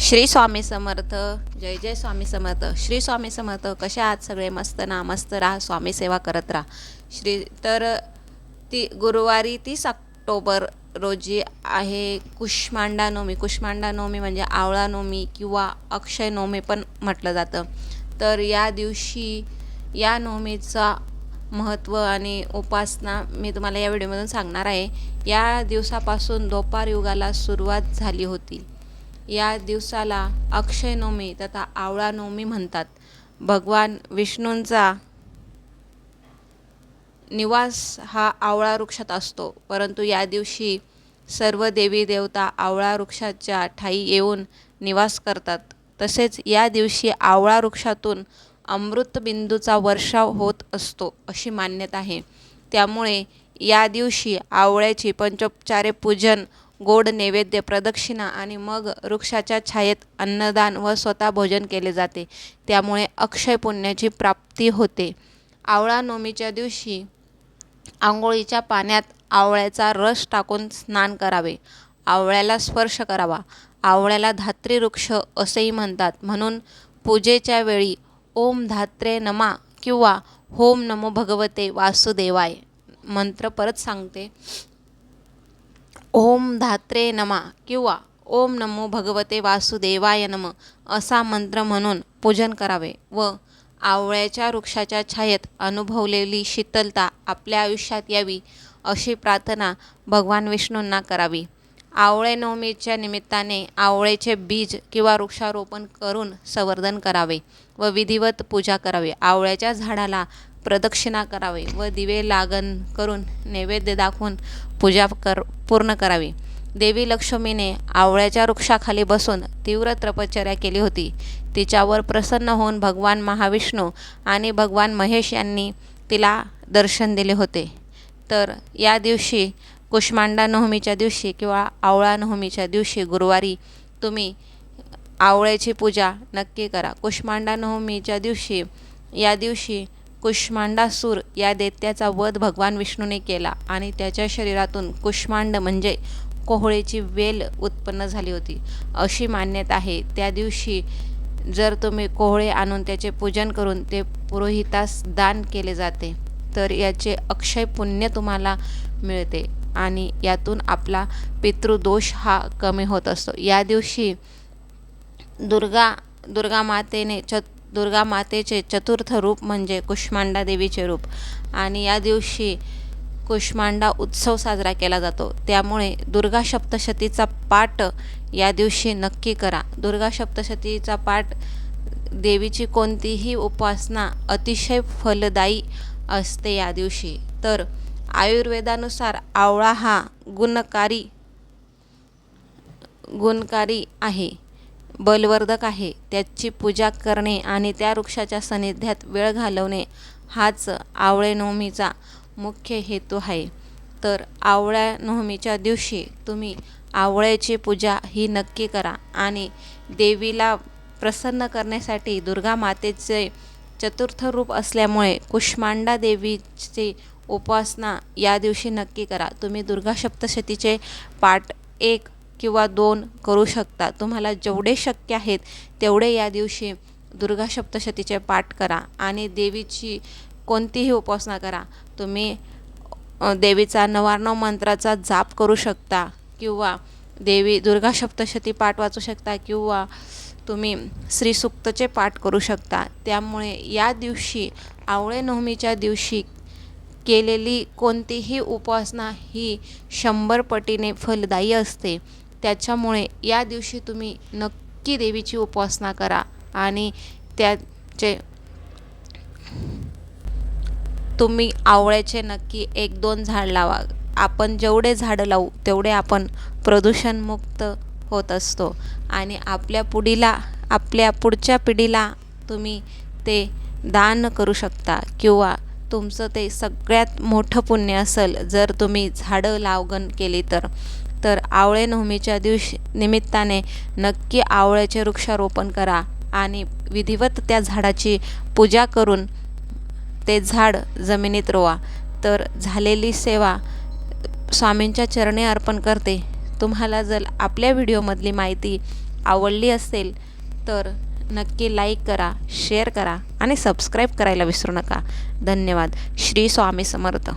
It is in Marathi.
श्री स्वामी समर्थ. जय जय स्वामी समर्थ. श्री स्वामी समर्थ कशा आहात सगळे? मस्त ना मस्त राहा स्वामी सेवा करत राहा. श्री तर ती गुरुवारी तीस ऑक्टोबर रोजी आहे कुष्मांडा नवमी कुष्मांडा नवमी म्हणजे आवळा नवमी किंवा अक्षय नवमी पण म्हटलं जातं. तर या दिवशी या नवमीचा महत्त्व आणि उपासना मी तुम्हाला या व्हिडिओमधून सांगणार आहे. या दिवसापासून दोपार युगाला सुरुवात झाली होती. या दिवसाला अक्षय नवमी तथा आवळा नवमी म्हणतात. भगवान विष्णूंचा निवास हा आवळा वृक्षात असतो. परंतु या दिवशी सर्व देवी देवता आवळा वृक्षाच्या ठाई येऊन निवास करतात. तसेच या दिवशी आवळा वृक्षातून अमृतबिंदूचा वर्षाव होत असतो अशी मान्यता आहे. त्यामुळे या दिवशी आवळ्याची पंचोपचारे पूजन गोड नैवेद्य प्रदक्षिणा आणि मग वृक्षाच्या छायेत अन्नदान व स्वतः भोजन केले जाते. त्यामुळे अक्षय पुण्याची प्राप्ती होते. आवळा नवमीच्या दिवशी आंघोळीच्या पाण्यात आवळ्याचा रस टाकून स्नान करावे. आवळ्याला स्पर्श करावा. आवळ्याला धात्री वृक्ष असेही म्हणतात. म्हणून पूजेच्या वेळी ओम धात्रे नमा किंवा होम नमो भगवते वासुदेवाय मंत्र परत सांगते. ओम धात्रे नमा किंवा ओम नमो भगवते वासुदेवाय नम असा मंत्र म्हणून पूजन करावे व आवळ्याच्या वृक्षाच्या छायेत अनुभवलेली शीतलता आपल्या आयुष्यात यावी अशी प्रार्थना भगवान विष्णूंना करावी. आवळे नवमीच्या निमित्ताने आवळेचे बीज किंवा वृक्षारोपण करून संवर्धन करावे व विधिवत पूजा करावी. आवळ्याच्या झाडाला प्रदक्षिणा करावे व दिवे लागण करून नैवेद्य दाखवून पूजा कर पूर्ण करावी. देवी लक्ष्मीने आवळ्याच्या वृक्षाखाली बसून तीव्र तपश्चर्या केली होती. तिच्यावर प्रसन्न होऊन भगवान महाविष्णू आणि भगवान महेश यांनी तिला दर्शन दिले होते. तर या दिवशी कुष्मांडा नवमीच्या दिवशी किंवा आवळा नवमीच्या दिवशी गुरुवारी तुम्ही आवळ्याची पूजा नक्की करा. कुष्मांडा नवमीच्या दिवशी या दिवशी कुष्मांडासूर या दैत्याचा वध भगवान विष्णूने केला आणि त्याच्या शरीरातून कुष्मांड म्हणजे कोहळेची वेल उत्पन्न झाली होती. अशी मान्यता आहे. त्या दिवशी जर तुम्ही कोहळे आणून त्याचे पूजन करून ते पुरोहितास दान केले जाते तर याचे अक्षय पुण्य तुम्हाला मिळते आणि यातून आपला पितृदोष हा कमी होत असतो. या दिवशी दुर्गा दुर्गा मातेने च दुर्गा मातेचे चतुर्थ रूप म्हणजे कुष्मांडा देवीचे रूप. आणि या दिवशी कुष्मांडा उत्सव साजरा केला जातो. त्यामुळे दुर्गा सप्तशतीचा पाठ या दिवशी नक्की करा. दुर्गा सप्तशतीचा पाठ देवीची कोणतीही उपासना अतिशय फलदायी असते या दिवशी. तर आयुर्वेदानुसार आवळा हा गुणकारी गुणकारी आहे. बलवर्धक आहे. त्याची पूजा करणे आणि त्या वृक्षाच्या सानिध्यात वेळ घालवणे हाच आवळे नवमीचा मुख्य हेतू आहे. तर आवळ्या नवमीच्या दिवशी तुम्ही आवळ्याची पूजा ही नक्की करा आणि देवीला प्रसन्न करण्यासाठी दुर्गा मातेचे चतुर्थ रूप असल्यामुळे कुष्मांडा देवीची उपासना या दिवशी नक्की करा. तुम्ही दुर्गा सप्तशतीचे पाठ एक किंवा दोन करू शकता. तुम्हाला जेवढे शक्य आहेत तेवढे या दिवशी दुर्गा सप्तशतीचे पाठ करा आणि देवीची कोणतीही उपासना करा. तुम्ही देवीचा नवार्णव मंत्राचा जाप करू शकता किंवा देवी दुर्गा सप्तशती पाठ वाचू शकता किंवा तुम्ही श्रीसुक्तचे पाठ करू शकता. त्यामुळे या दिवशी आवळे नवमीच्या दिवशी केलेली कोणतीही उपासना ही शंभर पटीने फलदायी असते. त्याच्यामुळे या दिवशी तुम्ही नक्की देवीची उपासना करा आणि त्याचे तुम्ही आवळ्याचे नक्की एक दोन झाड लावा. आपण जेवढे झाडं लावू तेवढे आपण प्रदूषणमुक्त होत असतो. आणि आपल्या पुढीला आपल्या पुढच्या पिढीला तुम्ही ते दान करू शकता किंवा तुमचं ते सगळ्यात मोठं पुण्य असेल जर तुम्ही झाडं लावगण केली तर. तर आवळे नवमीच्या दिवशी निमित्ताने नक्की आवळ्याचे वृक्षारोपण करा आणि विधिवत त्या झाडाची पूजा करून ते झाड जमिनीत रोवा. तर झालेली सेवा स्वामींच्या चरणे अर्पण करते. तुम्हाला जर आपल्या व्हिडिओमधली माहिती आवडली असेल तर नक्की लाईक करा शेअर करा आणि सबस्क्राईब करायला विसरू नका. धन्यवाद. श्री स्वामी समर्थ.